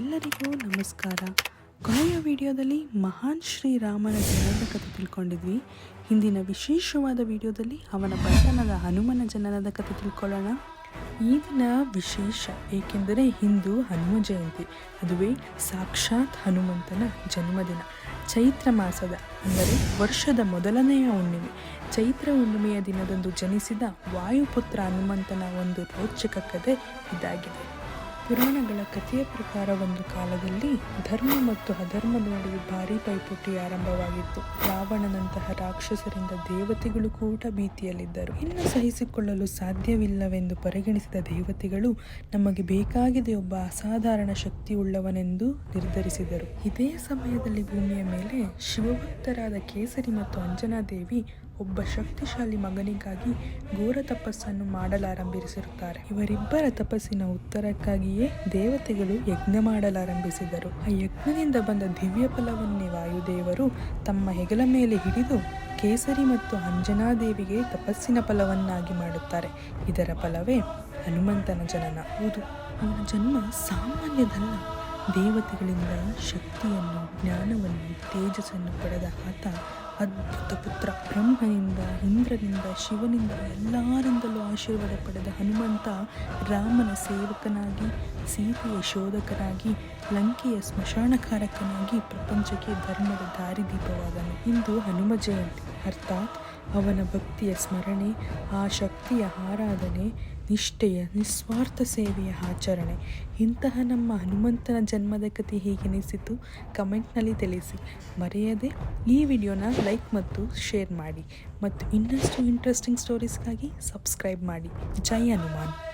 ಎಲ್ಲರಿಗೂ ನಮಸ್ಕಾರ. ಕೊನೆಯ ವಿಡಿಯೋದಲ್ಲಿ ಮಹಾನ್ ಶ್ರೀರಾಮನ ಜನನದ ಕಥೆ ತಿಳ್ಕೊಂಡಿದ್ವಿ. ಹಿಂದಿನ ವಿಶೇಷವಾದ ವಿಡಿಯೋದಲ್ಲಿ ಅವನ ಬಡತನದ ಹನುಮನ ಜನನದ ಕಥೆ ತಿಳ್ಕೊಳ್ಳೋಣ. ಈ ದಿನ ವಿಶೇಷ, ಏಕೆಂದರೆ ಹಿಂದೂ ಹನುಮ ಜಯಂತಿ, ಅದುವೇ ಸಾಕ್ಷಾತ್ ಹನುಮಂತನ ಜನ್ಮದಿನ. ಚೈತ್ರ ಮಾಸದ, ಅಂದರೆ ವರ್ಷದ ಮೊದಲನೆಯ ಹುಣ್ಣಿಮೆ. ಚೈತ್ರ ಹುಣ್ಣಿಮೆಯ ದಿನದಂದು ಜನಿಸಿದ ವಾಯುಪುತ್ರ ಹನುಮಂತನ ಒಂದು ರೋಚಕ ಕಥೆ ಇದಾಗಿದೆ. ಪುರಾಣಗಳ ಕಥೆಯ ಪ್ರಕಾರ ಒಂದು ಕಾಲದಲ್ಲಿ ಧರ್ಮ ಮತ್ತು ಅಧರ್ಮದ ನಡುವೆ ಭಾರೀ ಪೈಪೋಟಿ ಆರಂಭವಾಗಿತ್ತು. ರಾವಣನಂತಹ ರಾಕ್ಷಸರಿಂದ ದೇವತೆಗಳು ಕೂಡ ಭೀತಿಯಲ್ಲಿದ್ದರು. ಇನ್ನು ಸಹಿಸಿಕೊಳ್ಳಲು ಸಾಧ್ಯವಿಲ್ಲವೆಂದು ಪರಿಗಣಿಸಿದ ದೇವತೆಗಳು ನಮಗೆ ಬೇಕಾಗಿದೆ ಒಬ್ಬ ಅಸಾಧಾರಣ ಶಕ್ತಿಯುಳ್ಳವನೆಂದು ನಿರ್ಧರಿಸಿದರು. ಇದೇ ಸಮಯದಲ್ಲಿ ಭೂಮಿಯ ಮೇಲೆ ಶಿವಭಕ್ತರಾದ ಕೇಸರಿ ಮತ್ತು ಅಂಜನಾದೇವಿ ಒಬ್ಬ ಶಕ್ತಿಶಾಲಿ ಮಗನಿಗಾಗಿ ಘೋರ ತಪಸ್ಸನ್ನು ಮಾಡಲಾರಂಭಿಸಿರುತ್ತಾರೆ. ಇವರಿಬ್ಬರ ತಪಸ್ಸಿನ ಉತ್ತರಕ್ಕಾಗಿಯೇ ದೇವತೆಗಳು ಯಜ್ಞ ಮಾಡಲಾರಂಭಿಸಿದರು. ಆ ಯಜ್ಞದಿಂದ ಬಂದ ದಿವ್ಯ ಫಲವನ್ನೇ ವಾಯುದೇವರು ತಮ್ಮ ಹೆಗಲ ಮೇಲೆ ಹಿಡಿದು ಕೇಸರಿ ಮತ್ತು ಅಂಜನಾದೇವಿಗೆ ತಪಸ್ಸಿನ ಫಲವನ್ನಾಗಿ ಮಾಡುತ್ತಾರೆ. ಇದರ ಫಲವೇ ಹನುಮಂತನ ಜನನ. ಹೌದು, ಅವನ ಜನ್ಮ ಸಾಮಾನ್ಯದಲ್ಲ. ದೇವತೆಗಳಿಂದ ಶಕ್ತಿಯನ್ನು, ಜ್ಞಾನವನ್ನು, ತೇಜಸ್ಸನ್ನು ಪಡೆದ ಆತ ಅದ್ಭುತ ಪುತ್ರ. ಬ್ರಹ್ಮನಿಂದ, ಇಂದ್ರನಿಂದ, ಶಿವನಿಂದ, ಎಲ್ಲರಿಂದಲೂ ಆಶೀರ್ವಾದ ಪಡೆದ ಹನುಮಂತ ರಾಮನ ಸೇವಕನಾಗಿ, ಸೀತೆಯ ಶೋಧಕನಾಗಿ, ಲಂಕೆಯ ಸ್ಮಶಾನಕಾರಕನಾಗಿ ಪ್ರಪಂಚಕ್ಕೆ ಧರ್ಮದ ದಾರಿದೀಪವಾದನು. ಇಂದು ಹನುಮ ಜಯಂತಿ. ಅರ್ಥಾತ್ ಅವನ ಭಕ್ತಿಯ ಸ್ಮರಣೆ, ಆ ಶಕ್ತಿಯ ಆರಾಧನೆ, ನಿಷ್ಠೆಯ ನಿಸ್ವಾರ್ಥ ಸೇವೆಯ ಆಚರಣೆ. ಇಂತಹ ನಮ್ಮ ಹನುಮಂತನ ಜನ್ಮದ ಕಥೆ ಹೇಗೆನಿಸಿತು ಕಮೆಂಟ್ನಲ್ಲಿ ತಿಳಿಸಿ. ಮರೆಯದೆ ಈ ವಿಡಿಯೋನ ಲೈಕ್ ಮತ್ತು ಶೇರ್ ಮಾಡಿ. ಮತ್ತು ಇನ್ನಷ್ಟು ಇಂಟ್ರೆಸ್ಟಿಂಗ್ ಸ್ಟೋರೀಸ್ಗಾಗಿ ಸಬ್ಸ್ಕ್ರೈಬ್ ಮಾಡಿ. ಜೈ ಹನುಮಾನ್.